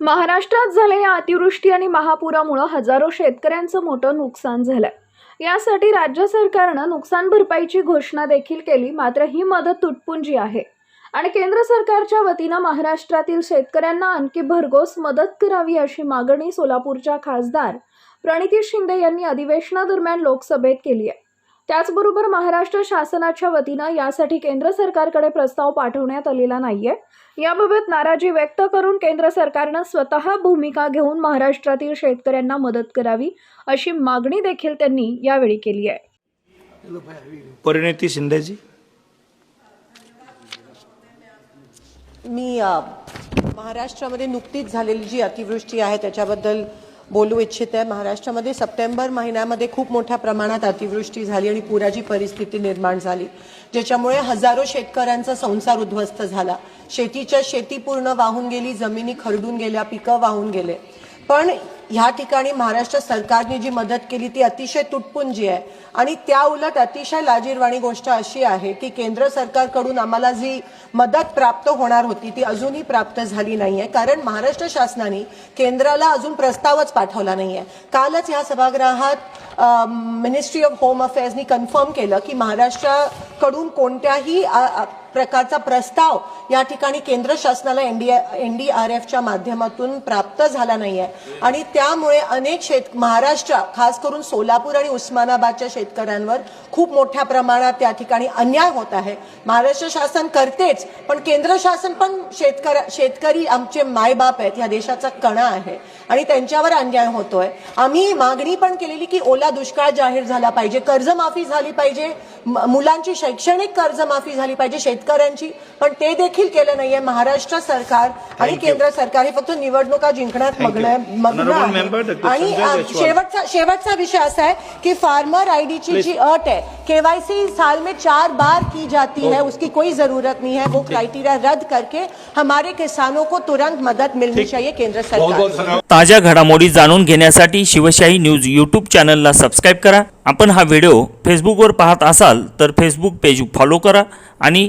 महाराष्ट्रात झालेल्या अतिवृष्टी आणि महापुरामुळं हजारो शेतकऱ्यांचं मोठं नुकसान झालंय. यासाठी राज्य सरकारनं नुकसान भरपाईची घोषणा देखील केली मात्र ही मदत तुटपुंजी आहे. आणि केंद्र सरकारच्या वतीनं महाराष्ट्रातील शेतकऱ्यांना आणखी भरघोस मदत करावी अशी मागणी सोलापूरच्या खासदार प्रणिती शिंदे यांनी अधिवेशनादरम्यान लोकसभेत केली आहे. त्याचबरोबर महाराष्ट्र शासनाच्या वतीनं यासाठी केंद्र सरकारकडे प्रस्ताव पाठवण्यात आलेला नाहीये. याबाबत नाराजी व्यक्त करून केंद्र सरकारनं स्वतः भूमिका घेऊन महाराष्ट्रातील शेतकऱ्यांना मदत करावी अशी मागणी देखील त्यांनी यावेळी केली आहे. परिणिती शिंदेजी. मी अ, महाराष्ट्रामध्ये नुकतीच झालेली जी अतिवृष्टी आहे त्याच्याबद्दल बोलू इच्छित आहे. महाराष्ट्रामध्ये सप्टेंबर महिन्यामध्ये खूप मोठ्या प्रमाणात अतिवृष्टी झाली आणि पुराची परिस्थिती निर्माण झाली ज्याच्यामुळे हजारो शेतकऱ्यांचा संसार उद्ध्वस्त झाला. शेतीच्या शेती पूर्ण वाहून गेली जमिनी खरडून गेल्या पिकं वाहून गेले. पण ह्या ठिकाणी महाराष्ट्र सरकारने जी मदत केली ती अतिशय तुटपुंजी आहे. आणि त्या उलट अतिशय लाजीरवाणी गोष्ट अशी आहे की केंद्र सरकारकडून आम्हाला जी मदत प्राप्त होणार होती ती अजूनही प्राप्त झाली नाहीये. कारण महाराष्ट्र शासनाने केंद्राला अजून प्रस्तावच पाठवला नाहीये. कालच ह्या सभागृहात मिनिस्ट्री ऑफ होम अफेअर्सनी कन्फर्म केलं की महाराष्ट्राकडून कोणत्याही प्रकारचा प्रस्ताव या ठिकाणी केंद्र शासनाला एनडी एनडीआरएफच्या माध्यमातून प्राप्त झाला नाहीये. आणि त्यामुळे अनेक शेत महाराष्ट्र खास करून सोलापूर आणि उस्मानाबादच्या शेतकऱ्यांवर खूप मोठ्या प्रमाणात त्या ठिकाणी अन्याय होत आहे. महाराष्ट्र शासन करतेच पण केंद्र शासन पण शेतकऱ्या शेतकरी आमचे मायबाप आहेत या देशाचा कणा आहे आणि त्यांच्यावर अन्याय होतोय. आम्ही मागणी पण केलेली की ओला दुष्काळ जाहीर झाला पाहिजे कर्जमाफी झाली पाहिजे मुलांची शैक्षणिक कर्जमाफी झाली पाहिजे शेतकऱ्यांची पण ते देखील केलं नाहीये. महाराष्ट्र सरकार आणि. केंद्र सरकार हे फक्त निवडणुका जिंकण्यात. मग्न मग्न आहे. आणि. शेवटचा शेवटचा विषय असा है कि फार्मर आईडी जी अट है केवाईसी साल में चार बार की जाती है उसकी कोई जरूरत नहीं है वो क्राइटेरिया रद्द करके हमारे किसानों को तुरंत मदद मिलनी चाहिए केंद्र सरकार ताज्या घडामोडी जाणून घेण्यासाठी शिवशाही न्यूज यूट्यूब चॅनलला सबस्क्राईब करा. आपण हा व्हिडिओ फेसबुकवर पाहत असाल तर फेसबुक पेज फॉलो करा आणि